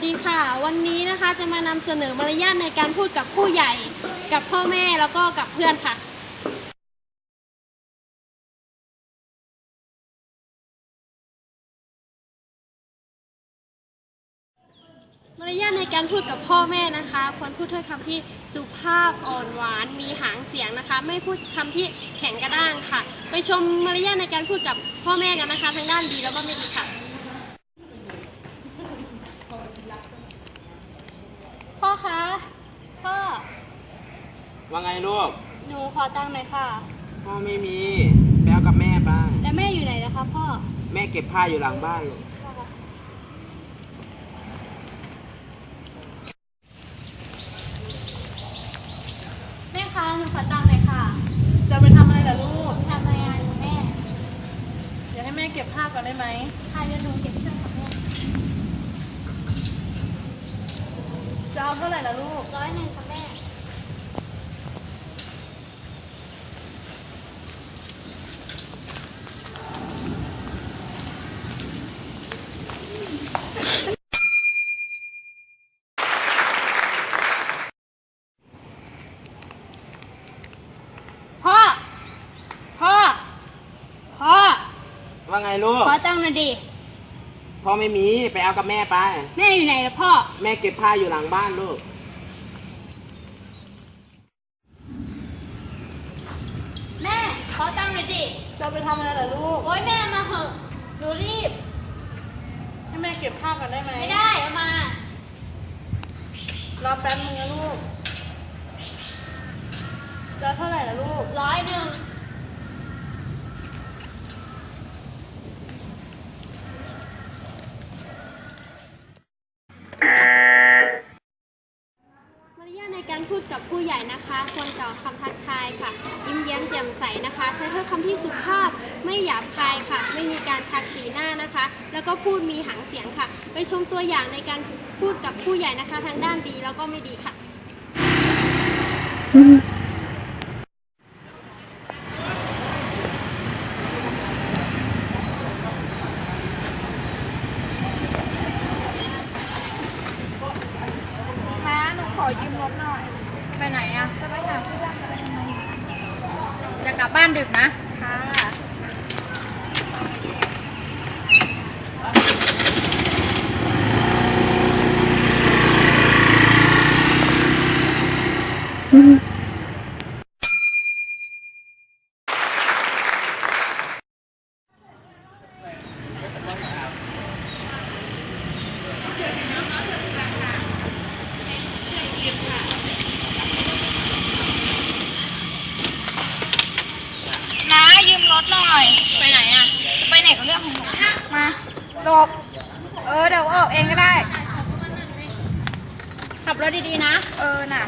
สวัสดีค่ะ วันนี้นะคะจะมานำเสนอมารยาทในการพูดกับผู้ใหญ่ กับพ่อแม่แล้วก็กับเพื่อนค่ะ มารยาทในการพูดกับพ่อแม่นะคะ ควรพูดถ้อยคำที่สุภาพอ่อนหวาน มีหางเสียงนะคะ ไม่พูดคำที่แข็งกระด้างค่ะ ไปชมมารยาทในการพูดกับพ่อแม่กันนะคะ ทั้งด้านดีแล้วก็ไม่ดีค่ะ พ่อคะ พ่อ ว่าไงลูก หนูขอตังค์หน่อยค่ะ พ่อไม่มีไปเอากับแม่ไป้าแล้วแม่อยู่ไหนนะคะพ่อ แม่เก็บผ้าอยู่หลังบ้านเลยแม่คะหนูขอตังค์หน่อยค่ะ จะไปทำอะไรล่ะลูก ทำงานแม่ เดี๋ยวให้แม่เก็บผ้าก่อนได้ไหม ค่ะเดี๋ยวหนูเก็บเครื่องกับแม่จะเอาเท่าไหร่ล่ะลูก ร้อยหนึ่งค่ะแม่ พ่อ พ่อ พ่อ ว่าไงลูก ขอตังค์หน่อยดิ พ่อไม่มี ไปเอากับแม่ไป แม่อยู่ไหนล่ะพ่อ แม่เก็บผ้าอยู่หลังบ้านลูก แม่ ขอตังค์หน่อยดิ จะเอาไปทำอะไรล่ะลูก โอ๊ยแม่มาเหอะหนูรีบ ให้แม่เก็บผ้าก่อนได้ไหม ไม่ได้ เอามา รอแป๊บนึงนะลูก จะเอาเท่าไหร่ล่ะลูก ร้อยหนึ่งมารยาทในการพูดกับ ผู้ใหญ่นะคะ ควรกล่าวคำทักทายค่ะ ยิ้มแย้มแจ่มใสนะคะ ใช้ถ้อยคำที่สุภาพไม่หยาบคายค่ะ ไม่มีการชักสีหน้านะคะ แล้วก็พูดมีหางเสียงค่ะ ไปชมตัวอย่างในการพูดกับผู้ใหญ่นะคะทั้งด้านดีแล้วก็ไม่ดีค่ะ ม้าหนูขอยืมรถหน่อย ไปไหนอะจะไปหาเพื่อนจะไปทำไมจะก ลับบ้านดึกนะ ค่ะ น้ายืมรถหน่ อย ไปไหนอะจะไปไหนก็เรื่องของหนูมาหลบเออ เดี๋ยวออกเองก็ได้ ขับรถดีๆนะ เออ น่ะ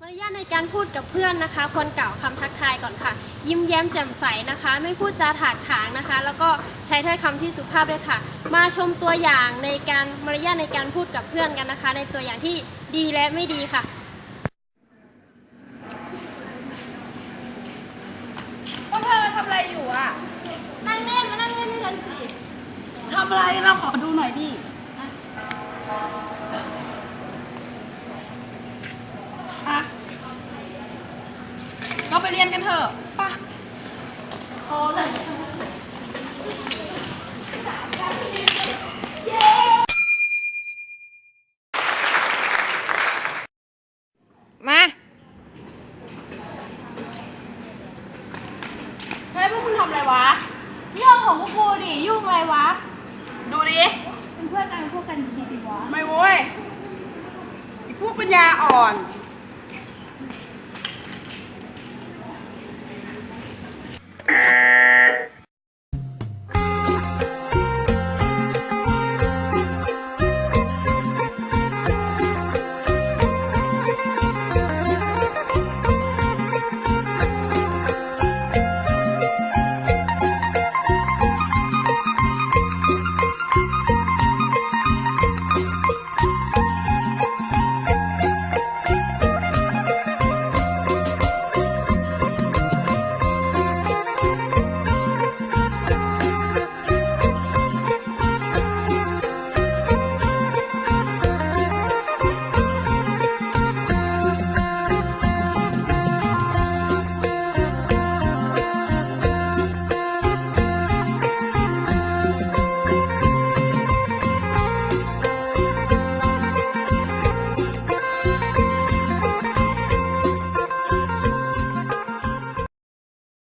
มารยาทใน การพูดกับเพื่อนนะคะควรกล่าวคำทักทายก่อนค่ะ ยิ้มแย้มแจ่มใสนะคะ ไม่พูดจาถากถางนะคะ แล้วก็ใช้ถ้อยคำที่สุภาพด้วยค่ะ มาชมตัวอย่างในการมารยาทในการพูดกับเพื่อนกันนะคะ ในตัวอย่างที่ดีและไม่ดีค่ะ ก็เธอทำอะไรอยู่อะนั่งเล่นมานั่งเล่นด้วยกันสิทำอะไรเราขอดูหน่อยดิอะ เราไปเรียนกันเถอะไป่ะพอเลยมาเฮ้ยพวกคุณทำอะไรวะ เรื่องของพวกกูดิยุ่งอะไรวะ ดูดิ เป็นเพื่อนกันพวกกันดีดีวะ ไม่โว้ยไอ้พวกปัญญาอ่อนเ